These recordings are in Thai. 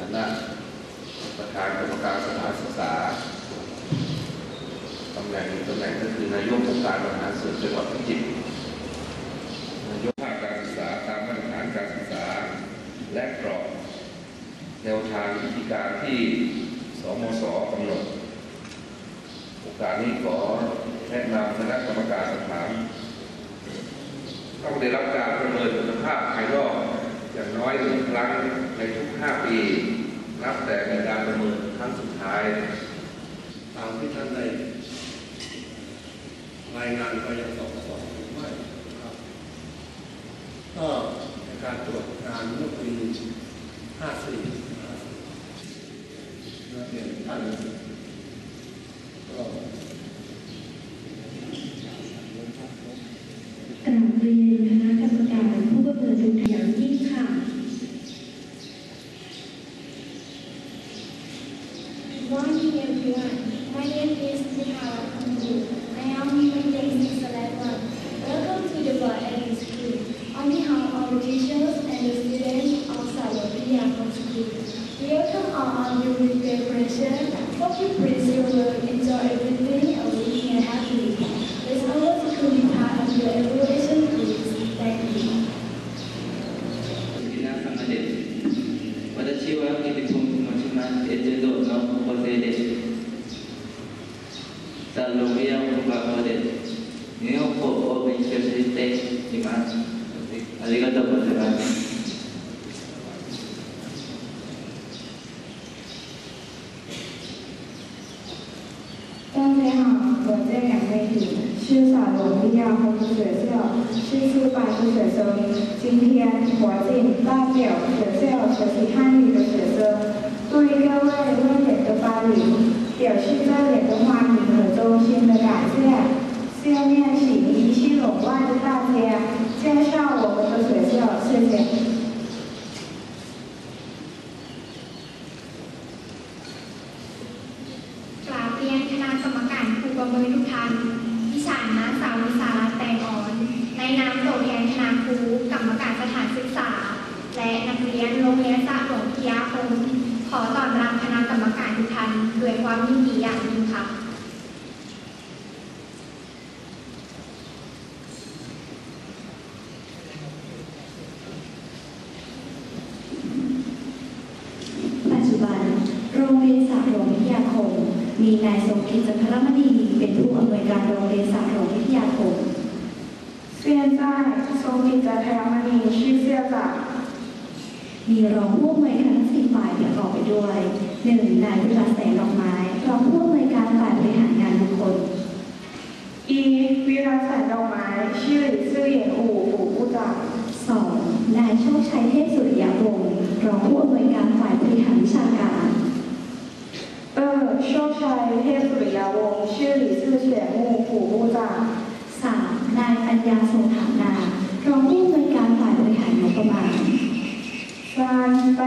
คณะประธานกรรมการสถานศึกษาตำแหน่งตำแหน่งก็คือนายกองค์การบริหารส่วนจังหวัดพิจิตรนายกภาคการศึกษาตามมาตรฐานการศึกษา และกรอบแนวทางวิธีการที่สมศกำหนดโอกาสนี้ขอแนะนำคณะกรรมการสถานต้องได้รับการประเมินคุณภาพภายนอกอย่างน้อยหนึ่งครั้ง ในทุก 5 ปี นับแต่มีการประเมินครั้งสุดท้าย ตามที่ท่านได้รายงานไปยังสอบสอบหรือไม่ครับ ก็ในการตรวจงานเมื่อปี54นักเรียนท่าน morning, everyone. My name is Nihara Kundu. I am grade 6 level. Welcome to the Board and School. On behalf of the teachers and the students of Salopia School, we welcome all on the preparation. Hope you praise your work, enjoy everything, and can happily. dan lumayan buka kulit. Ini aku mau bincang cerita，今天我进代表学学的学生。 การผู้ประเมินทุกท่านดิฉันนางสาววิสารัตแตงอ่อน ในนามตัวแทนคณะครูกรรมการสถานศึกษา และนักเรียนโรงเรียนสระหลวงพิยาคมขอต้อนรับคณะกรรมการทุกท่านด้วยความยินดีอย่างยิ่งค่ะปัจจุบัน โรงเรียนสาหลวงวิยาคม มีนายสมคิดจันทรมณีเป็นผู้อำนวยการโรงเรียนสาโรวิทยาคมเซียนจ้าทรงกิจจันทรมณีชื่อเซียจ้มีรองผู้อำนวยการสี่ฝ่ายประกอบไปด้วยหนึ่งนายวิรัสแสงดอกไม้รองผู้อำนวยการฝ่ายบริหารงานบุคคลอีวิรัสแสงดอกไม้ชื่อซื่อเหยียนอู่ปู่ผู้จัดสองนายโชคชัยเทพสุริยะวงศ์รองผู้อำนวยการฝ่ายบริหารวิชา ญาทรงฐานารองผู้อำนวยการฝ่ายบริหารงบประมาณการไป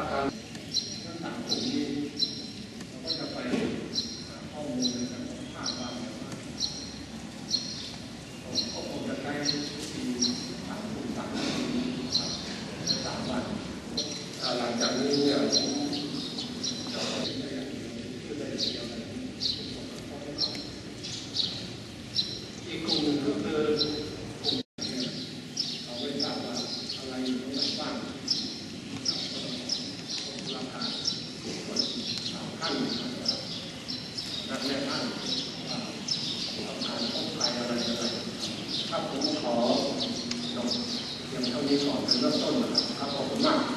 าการทั้งสามกผมนี้เราก็จะไปหาข้อมูลในกางภาพบาางว่าผมจะใช้ทีมต่ามกลุ่มสามวัหลังจากนี้เนี่ย ครับผมขอจบเพียงเท่านี้ก่อนเป็นเริ่มต้นนะครับขอบคุณมาก